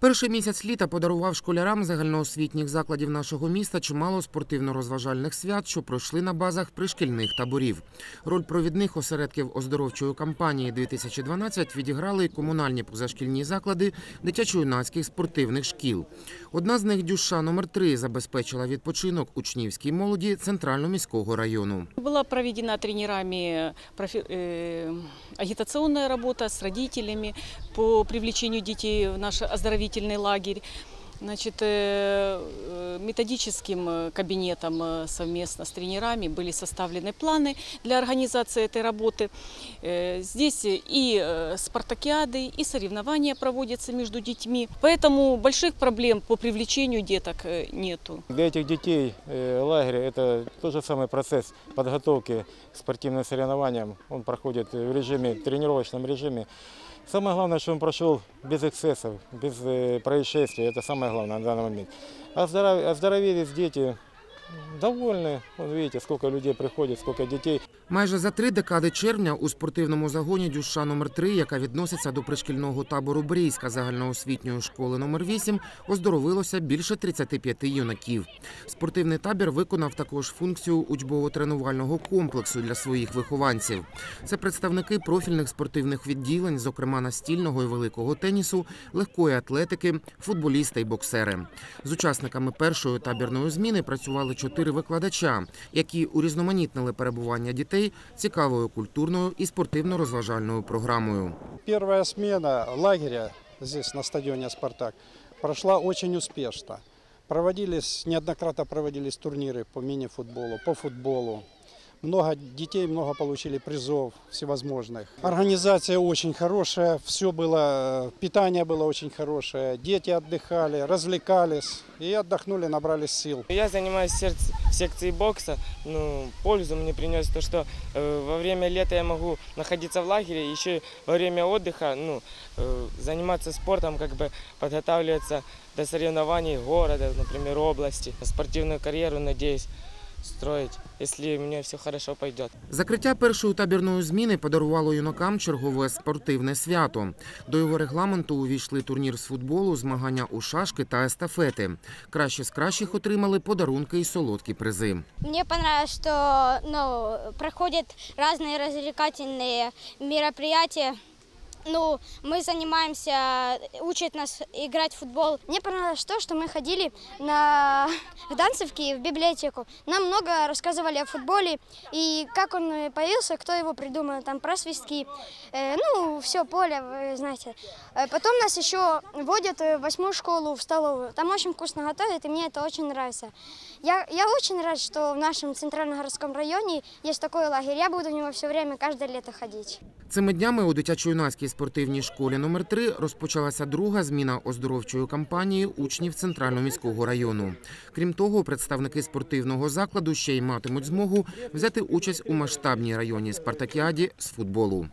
Перший місяць літа подарував школярам загальноосвітніх закладів нашого міста чимало спортивно-розважальних свят, що пройшли на базах пришкільних таборів. Роль провідних осередків оздоровчої кампанії 2012 відіграли й комунальні позашкільні заклади дитячо-юнацьких спортивних шкіл. Одна з них дюша номер 3 забезпечила відпочинок учнівській молоді центрально-міського району. Была проведена тренерами э, агитационная работа с родителями по привлечению детей в наш оздоровительный лагерь. Значит, э, э, методическим э, кабинетом э, совместно с тренерами были составлены планы для организации этой работы. Э, Здесь и э, спартакиады, и соревнования проводятся между детьми. Поэтому больших проблем по привлечению деток э, нету. Для этих детей э, лагерь – это тот же самый процесс подготовки к спортивным соревнованиям. Он проходит в режиме, тренировочном режиме. Самое главное, что он прошел без эксцессов, без э, происшествий. Это самое главное на данный момент. Оздоров- Оздоровились дети, довольны. Вот видите, сколько людей приходит, сколько детей. Майже за три декади червня у спортивному загоні дюша номер 3 яка відноситься до пришкільного табору Брійська загальноосвітньої школи номер 8 оздоровилося більше 35 юнаків. Спортивний табір виконав також функцію учбово-тренувального комплексу для своїх вихованців. Це представники профільних спортивних відділень, зокрема настільного і великого тенісу, легкої атлетики, футболісти й боксери. З учасниками першої табірної зміни працювали чотири викладача, які урізноманітнили перебування дітей цікавою культурною і спортивно-розважальною програмою. Первая зміна лагеря тут, на стадіоні «Спартак» пройшла очень успішно. Проводились, неоднократно проводились турніри по міні-футболу, по футболу. Много детей, много получили призов всевозможных. Организация очень хорошая, все было, питание было очень хорошее, дети отдыхали, развлекались и отдохнули, набрались сил. Я занимаюсь в секции бокса. Ну, пользу мне принес то, что э, во время лета я могу находиться в лагере, еще во время отдыха ну, э, заниматься спортом, как бы подготавливаться до соревнований города, например, области. Спортивную карьеру, надеюсь, строить, если у меня все хорошо пойдет. Закриття першої табірної зміни подарувало юнакам чергове спортивне свято. До його регламенту увійшли турнір з футболу, змагання у шашки та естафети. Кращі з кращих отримали подарунки і солодкі призи. Мне понравилось, что ну, проходят разные развлекательные мероприятия. Ну, мы занимаемся, учат нас играть в футбол. Мне понравилось то, что мы ходили на Гданцевке в библиотеку. Нам много рассказывали о футболе и как он э, появился, кто его придумал, там про свистки. Э, ну, все поле, вы знаете. Э, Потом нас еще водят э, в восьмую школу, в столовую. Там очень вкусно готовят, и мне это очень нравится. Я, я очень рад, что в нашем центральном городском районе есть такой лагерь. Я буду в него все время, каждое лето ходить. Цими днями у дитячо-юнацькій спортивній школі номер 3 розпочалася друга зміна оздоровчої кампанії учнів центрально-міського району. Крім того, представники спортивного закладу ще й матимуть змогу взяти участь у масштабній районній спартакіаді з футболу.